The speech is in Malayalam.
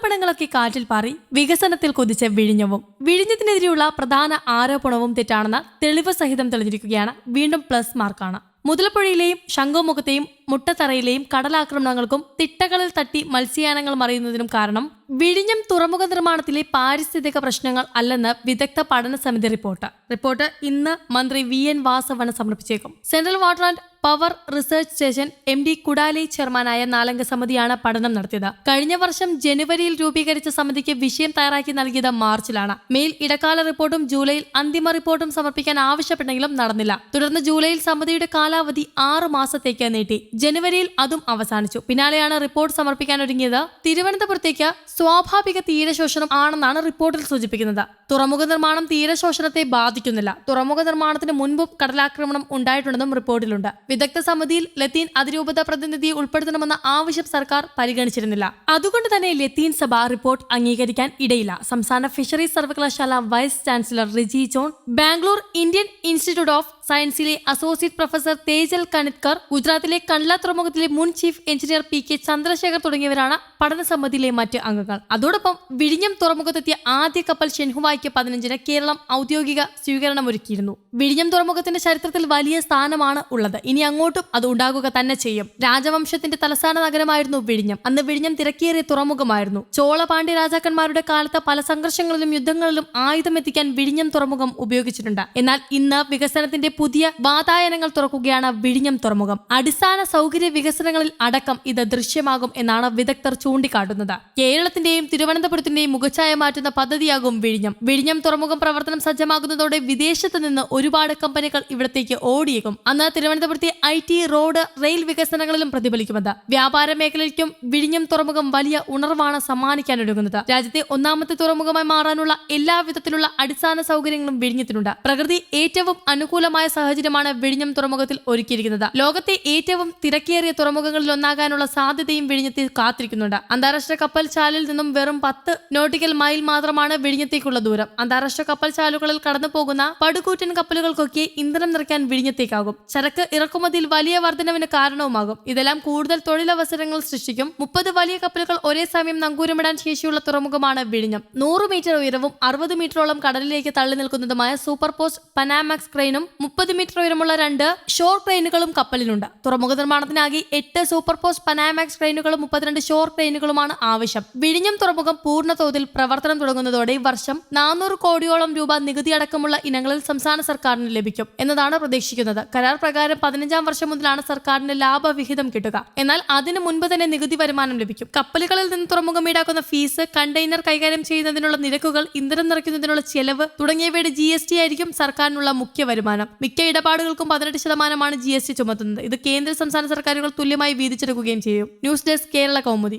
ആരോപണങ്ങളൊക്കെ കാറ്റിൽ പാറി വികസനത്തിൽ കൊതിച്ച വിഴിഞ്ഞവും. വിഴിഞ്ഞത്തിനെതിരെയുള്ള പ്രധാന ആരോപണവും തെറ്റാണെന്ന തെളിവ് സഹിതം തെളിഞ്ഞിരിക്കുകയാണ് വീണ്ടും പ്ലസ് മാർക്കാണ്. മുതലപ്പുഴയിലെയും ശംഖുമുഖത്തെയും മുട്ടത്തറയിലെയും കടലാക്രമണങ്ങൾക്കും തിട്ടകളിൽ തട്ടി മത്സ്യയാനങ്ങൾ മറിയുന്നതിനും കാരണം വിഴിഞ്ഞം തുറമുഖ നിർമ്മാണത്തിലെ പാരിസ്ഥിതിക പ്രശ്നങ്ങൾ അല്ലെന്ന് വിദഗ്ധ പഠന സമിതി റിപ്പോർട്ട്. റിപ്പോർട്ട് ഇന്ന് മന്ത്രി V N വാസവണ് സമർപ്പിച്ചേക്കും. Central water and power research station M D Kudale ചെയർമാനായ നാലംഗ സമിതിയാണ് പഠനം നടത്തിയത്. കഴിഞ്ഞ വർഷം ജനുവരിയിൽ രൂപീകരിച്ച സമിതിക്ക് വിഷയം തയ്യാറാക്കി നൽകിയത് മാർച്ചിലാണ്. മെയിൽ ഇടക്കാല റിപ്പോർട്ടും ജൂലൈയിൽ അന്തിമ റിപ്പോർട്ടും സമർപ്പിക്കാൻ ആവശ്യപ്പെട്ടെങ്കിലും നടന്നില്ല. തുടർന്ന് ജൂലൈയിൽ സമിതിയുടെ കാലാവധി ആറു മാസത്തേക്ക് നീട്ടി. ജനുവരിയിൽ അതും അവസാനിച്ചു. പിന്നാലെയാണ് റിപ്പോർട്ട് സമർപ്പിക്കാൻ ഒരുങ്ങിയത്. തിരുവനന്തപുരത്തേക്ക് സ്വാഭാവിക തീരശോഷണം ആണെന്നാണ് റിപ്പോർട്ടിൽ സൂചിപ്പിക്കുന്നത്. തുറമുഖ നിർമ്മാണം തീരശോഷണത്തെ ബാധിക്കുന്നില്ല. തുറമുഖ നിർമ്മാണത്തിന് മുൻപും കടലാക്രമണം ഉണ്ടായിട്ടുണ്ടെന്നും റിപ്പോർട്ടിലുണ്ട്. വിദഗ്ധ സമിതിയിൽ ലത്തീൻ അതിരൂപത പ്രതിനിധിയെ ഉൾപ്പെടുത്തണമെന്ന ആവശ്യം സർക്കാർ പരിഗണിച്ചിരുന്നില്ല. അതുകൊണ്ട് തന്നെ ലത്തീൻ സഭ റിപ്പോർട്ട് അംഗീകരിക്കാൻ ഇടയില്ല. സംസ്ഥാന ഫിഷറീസ് സർവകലാശാല vice chancellor Riji John Bangalore Indian institute of സയൻസിലെ associate professor Tejal Kanitkar ഗുജറാത്തിലെ കണ്ട്ല തുറമുഖത്തിലെ മുൻ chief engineer P K Chandrasekhar തുടങ്ങിയവരാണ് പഠന സമിതിയിലെ മറ്റ് അംഗങ്ങൾ. അതോടൊപ്പം വിഴിഞ്ഞം തുറമുഖത്തെത്തിയ ആദ്യ കപ്പൽ ഷെൻഹുവായ്ക്ക് പതിനഞ്ചിന് കേരളം ഔദ്യോഗിക സ്വീകരണം ഒരുക്കിയിരുന്നു. വിഴിഞ്ഞം തുറമുഖത്തിന്റെ ചരിത്രത്തിൽ വലിയ സ്ഥാനമാണ് ഉള്ളത്. ഇനി അങ്ങോട്ടും അത് ഉണ്ടാകുക തന്നെ ചെയ്യും. രാജവംശത്തിന്റെ തലസ്ഥാന നഗരമായിരുന്നു വിഴിഞ്ഞം. അന്ന് വിഴിഞ്ഞം തിരക്കേറിയ തുറമുഖമായിരുന്നു. ചോള പാണ്ഡ്യ രാജാക്കന്മാരുടെ കാലത്ത് പല സംഘർഷങ്ങളിലും യുദ്ധങ്ങളിലും ആയുധം എത്തിക്കാൻ വിഴിഞ്ഞം തുറമുഖം ഉപയോഗിച്ചിട്ടുണ്ട്. എന്നാൽ ഇന്ന് വികസനത്തിന്റെ പുതിയ വാതായനങ്ങൾ തുറക്കുകയാണ് വിഴിഞ്ഞം തുറമുഖം. അടിസ്ഥാന സൗകര്യ വികസനങ്ങളിൽ അടക്കം ഇത് ദൃശ്യമാകും എന്നാണ് വിദഗ്ധർ ചൂണ്ടിക്കാട്ടുന്നത്. കേരളത്തിന്റെയും തിരുവനന്തപുരത്തിന്റെയും മുഖച്ഛായ മാറ്റുന്ന പദ്ധതിയാകും വിഴിഞ്ഞം. വിഴിഞ്ഞം തുറമുഖം പ്രവർത്തനം സജ്ജമാകുന്നതോടെ വിദേശത്ത് നിന്ന് ഒരുപാട് കമ്പനികൾ ഇവിടത്തേക്ക് ഓടിയേക്കും. അന്ന് തിരുവനന്തപുരത്തെ ഐ ടി റോഡ് റെയിൽ വികസനങ്ങളിലും പ്രതിഫലിക്കുമെന്ന്. വ്യാപാര മേഖലയ്ക്കും വിഴിഞ്ഞം തുറമുഖം വലിയ ഉണർവാണ് സമ്മാനിക്കാനൊരുങ്ങുന്നത്. രാജ്യത്തെ ഒന്നാമത്തെ തുറമുഖമായി മാറാനുള്ള എല്ലാവിധത്തിലുള്ള അടിസ്ഥാന സൗകര്യങ്ങളും വിഴിഞ്ഞത്തിനുണ്ട്. പ്രകൃതി ഏറ്റവും അനുകൂലമായ സാഹചര്യമാണ് വിഴിഞ്ഞം തുറമുഖത്തിൽ ഒരുക്കിയിരിക്കുന്നത്. ലോകത്തെ ഏറ്റവും തിരക്കേറിയ തുറമുഖങ്ങളിൽ ഒന്നാകാനുള്ള സാധ്യതയും വിഴിഞ്ഞത്തിൽ കാത്തിരിക്കുന്നുണ്ട്. അന്താരാഷ്ട്ര കപ്പൽ ചാലിൽ നിന്നും വെറും പത്ത് നോട്ടിക്കൽ മൈൽ മാത്രമാണ് വിഴിഞ്ഞത്തേക്കുള്ള ദൂരം. അന്താരാഷ്ട്ര കപ്പൽ ചാലുകളിൽ കടന്നു പോകുന്ന പടുകൂറ്റൻ കപ്പലുകൾക്കൊക്കെ ഇന്ധനം നിറയ്ക്കാൻ വിഴിഞ്ഞത്തേക്കാകും. ചരക്ക് ഇറക്കുമതിയിൽ വലിയ വർധനവിന് കാരണവുമാകും. ഇതെല്ലാം കൂടുതൽ തൊഴിലവസരങ്ങൾ സൃഷ്ടിക്കും. മുപ്പത് വലിയ കപ്പലുകൾ ഒരേ സമയം നങ്കൂരമിടാൻ ശേഷിയുള്ള തുറമുഖമാണ് വിഴിഞ്ഞം. നൂറ് മീറ്റർ ഉയരവും അറുപത് മീറ്ററോളം കടലിലേക്ക് തള്ളി നിൽക്കുന്നതുമായ സൂപ്പർ പോസ്റ്റ് പനാമാക്സ് ക്രെയിനും മുപ്പത് മീറ്റർ ഉയരമുള്ള രണ്ട് ഷോർ ക്രെയിനുകളും കപ്പലിലുണ്ട്. തുറമുഖ നിർമ്മാണത്തിനാകെ എട്ട് സൂപ്പർ പോസ്റ്റ് പനാമാക്സ് ക്രെയിനുകളും മുപ്പത്തിരണ്ട് ഷോർ ക്രെയിനുകളുമാണ് ആവശ്യം. വിഴിഞ്ഞം തുറമുഖം പൂർണ തോതിൽ പ്രവർത്തനം തുടങ്ങുന്നതോടെ ഈ വർഷം നാനൂറ് കോടിയോളം രൂപ നികുതി അടക്കമുള്ള ഇനങ്ങളിൽ സംസ്ഥാന സർക്കാരിന് ലഭിക്കും എന്നതാണ് പ്രതീക്ഷിക്കുന്നത്. കരാർ പ്രകാരം പതിനഞ്ചാം വർഷം മുതലാണ് സർക്കാരിന് ലാഭവിഹിതം കിട്ടുക. എന്നാൽ അതിനു മുൻപ് തന്നെ നികുതി വരുമാനം ലഭിക്കും. കപ്പലുകളിൽ നിന്ന് തുറമുഖം ഈടാക്കുന്ന ഫീസ് കണ്ടെയ്നർ കൈകാര്യം ചെയ്യുന്നതിനുള്ള നിരക്കുകൾ ഇന്ധനം നിറയ്ക്കുന്നതിനുള്ള ചെലവ് തുടങ്ങിയവയുടെ ജി ആയിരിക്കും സർക്കാരിനുള്ള മുഖ്യ വരുമാനം. മിക്ക ഇടപാടുകൾക്കും പതിനെട്ട് ശതമാനമാണ് ജി എസ് ടി ചുമത്തുന്നത്. ഇത് കേന്ദ്ര സംസ്ഥാന സർക്കാരുകൾ തുല്യമായി വീതിച്ചെടുക്കുകയും ചെയ്യും. News desk Kerala Kaumudi.